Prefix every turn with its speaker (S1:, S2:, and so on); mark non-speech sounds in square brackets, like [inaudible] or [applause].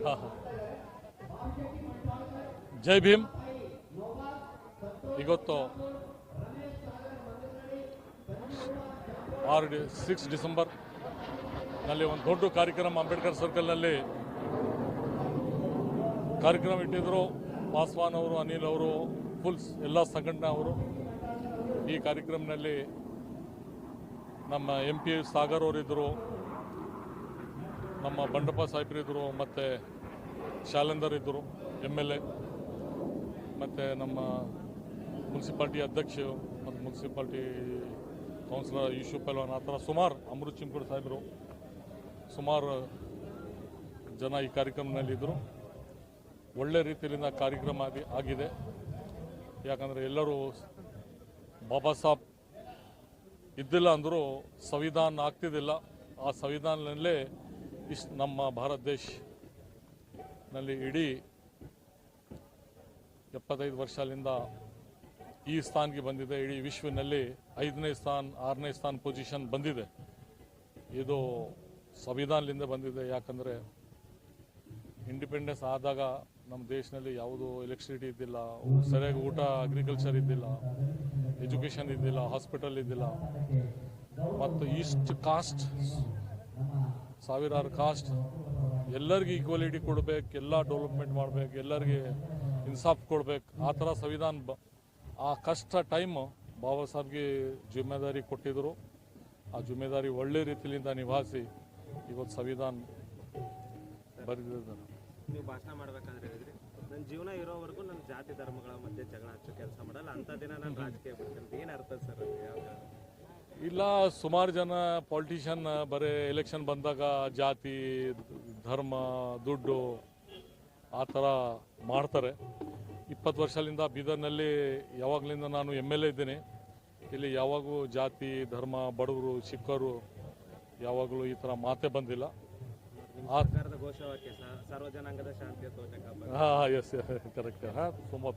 S1: [laughs] ಜೈ ಭೀಮ್. ಇವತ್ತು ಆರು ಸಿಕ್ಸ್ ಡಿಸೆಂಬರ್ನಲ್ಲಿ ಒಂದು ದೊಡ್ಡ ಕಾರ್ಯಕ್ರಮ ಅಂಬೇಡ್ಕರ್ ಸರ್ಕಲ್ನಲ್ಲಿ ಕಾರ್ಯಕ್ರಮ ಇಟ್ಟಿದ್ರು. ಪಾಸ್ವಾನ್ ಅವರು, ಅನಿಲ್ ಅವರು ಫುಲ್ ಎಲ್ಲ ಸಂಘಟನೆ ಅವರು. ಈ ಕಾರ್ಯಕ್ರಮದಲ್ಲಿ ನಮ್ಮ ಎಂ ಪಿ ಸಾಗರ್ ಅವರಿದ್ದರು ನಮ್ಮ ಬಂಡಪ್ಪ ಸಾಹೇಬ್ರಿದ್ದರು ಮತ್ತು ಶಾಲೆಂದರ್ ಇದ್ದರು ಎಂ ಎಲ್ ಎ, ಮತ್ತು ನಮ್ಮ ಮುನ್ಸಿಪಾಲ್ಟಿ ಅಧ್ಯಕ್ಷರು, ಮತ್ತು ಮುನ್ಸಿಪಾಲ್ಟಿ ಕೌನ್ಸಿಲರ್ ಯೂಶುಫ್ ಪಲ್ವಾನ್, ಆ ಥರ ಸುಮಾರು ಅಮೃತ್ ಚಿಂಕೋಡ್ ಸಾಹೇಬರು ಸುಮಾರು ಜನ ಈ ಕಾರ್ಯಕ್ರಮದಲ್ಲಿದ್ದರು ಒಳ್ಳೆ ರೀತಿಯಿಂದ ಕಾರ್ಯಕ್ರಮ ಆಗಿ ಆಗಿದೆ. ಯಾಕಂದರೆ ಎಲ್ಲರೂ ಬಾಬಾ ಸಾಹೇಬ್ ಇದ್ದಿಲ್ಲ ಅಂದರೂ ಸಂವಿಧಾನ ಆಗ್ತಿದ್ದಿಲ್ಲ. ಆ ಸಂವಿಧಾನದಲ್ಲೇ ಇಷ್ಟು ನಮ್ಮ ಭಾರತ ದೇಶನಲ್ಲಿ ಇಡೀ ಎಪ್ಪತ್ತೈದು ವರ್ಷದಿಂದ ಈ ಸ್ಥಾನಕ್ಕೆ ಬಂದಿದೆ. ಇಡೀ ವಿಶ್ವನಲ್ಲಿ ಐದನೇ ಸ್ಥಾನ, ಆರನೇ ಸ್ಥಾನ ಪೊಸಿಷನ್ ಬಂದಿದೆ. ಇದು ಸಂವಿಧಾನದಿಂದ ಬಂದಿದೆ. ಯಾಕಂದರೆ ಇಂಡಿಪೆಂಡೆನ್ಸ್ ಆದಾಗ ನಮ್ಮ ದೇಶದಲ್ಲಿ ಯಾವುದು ಎಲೆಕ್ಟ್ರಿಸಿಟಿ ಇದ್ದಿಲ್ಲ, ಸರಿಯಾಗಿ ಊಟ ಅಗ್ರಿಕಲ್ಚರ್ ಇದ್ದಿಲ್ಲ ಎಜುಕೇಷನ್ ಇದ್ದಿಲ್ಲ ಹಾಸ್ಪಿಟಲ್ ಇದ್ದಿಲ್ಲ. ಮತ್ತು ಇಷ್ಟು ಕಾಸ್ಟ್ ಸಾವಿರಾರು ಕಾಸ್ಟ್ ಎಲ್ಲರಿಗೂ ಈಕ್ವಾಲಿಟಿ ಕೊಡ್ಬೇಕು, ಎಲ್ಲ ಡೆವಲಪ್ಮೆಂಟ್ ಮಾಡ್ಬೇಕು, ಎಲ್ಲರಿಗೆ ಇನ್ಸಾಫ್ ಕೊಡ್ಬೇಕು. ಆ ಥರ ಸಂವಿಧಾನ ಬ, ಆ ಕಷ್ಟ ಟೈಮ್ ಬಾಬಾ ಸಾಹೇಬ್ಗೆ ಜಿಮ್ಮೆದಾರಿ ಕೊಟ್ಟಿದ್ದರು ಆ ಜಿಮ್ಮೆದಾರಿ ಒಳ್ಳೆ ರೀತಿಯಿಂದ ನಿಭಾಯಿಸಿ ಇವತ್ತು ಸಂವಿಧಾನ ಬರೆದಿದ್ದಾರೆ.
S2: ನೀವು ಭಾಷಣ ಮಾಡ್ಬೇಕಾದ್ರೆ ಹೇಳಿದ್ರಿ. ನನ್ನ ಜೀವನ ಇರೋವರೆಗೂ ನನ್ನ ಜಾತಿ ಧರ್ಮಗಳ ಮಧ್ಯೆ ಜಗಳ ಹಚ್ಚೋ ಕೆಲಸ ಮಾಡಲ್ಲ. ಅಂತ ದಿನ ನಾನು ರಾಜಕೀಯ ಬಿಡ್ತೀನಿ. ಏನು ಅರ್ಥ ಸರ್
S1: ಇಲ್ಲ ಸುಮಾರು ಜನ ಪಾಲಿಟಿಷಿಯನ್ ಬರೀ ಎಲೆಕ್ಷನ್ ಬಂದಾಗ ಜಾತಿ ಧರ್ಮ ದುಡ್ಡು ಆ ಥರ ಮಾಡ್ತಾರೆ. ಇಪ್ಪತ್ತು ವರ್ಷದಿಂದ ಬೀದರ್ನಲ್ಲಿ ಯಾವಾಗಲಿಂದ ನಾನು ಎಂ ಎಲ್ ಎ ಇದ್ದೀನಿ. ಇಲ್ಲಿ ಯಾವಾಗೂ ಜಾತಿ ಧರ್ಮ ಬಡವರು ಸಿಕ್ಕರು ಯಾವಾಗಲೂ ಈ ಥರ ಮಾತೇ ಬಂದಿಲ್ಲ. ಹಾಂ ಎಸ್ ಕರೆಕ್ಟ್ ಹಾಂ ತುಂಬ